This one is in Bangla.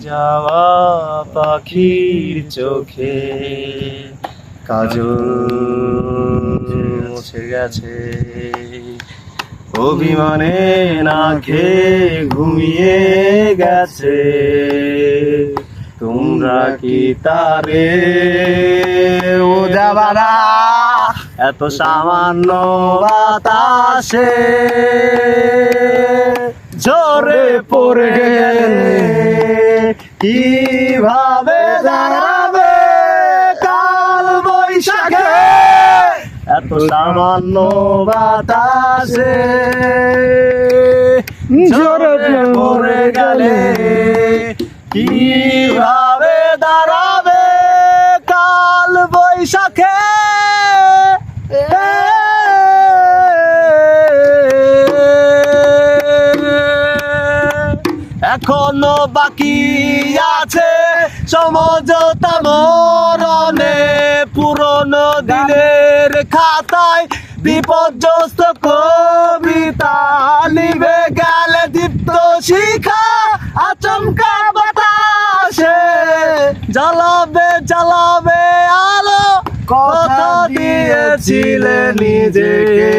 যাওয়া পাখির চোখে। কাজল মুছে গেছে। অভিমানে না খেয়ে ঘুমিয়ে গেছে। তোমরা কি তারে ও যাবারা এত সামান্য বাতাসে। ঝরে পড়ে কীভাবে দাঁড়াবে কাল বৈশাখে? এত সামান্য বাতাসে ঝরে পড়ে গেলে কীভাবে দাঁড়াবে কাল বৈশাখে? এখনও বাকি আছে সমঝোতা মরণে পুরনো দিনের খাতায় বিপর্যস্ত কবিতা নিবে গেলে দীপ্ত শিখা আচমকা বাতাসে। জ্বালাবে জ্বালাবে আলো কথা দিয়েছিলে নিজেকে।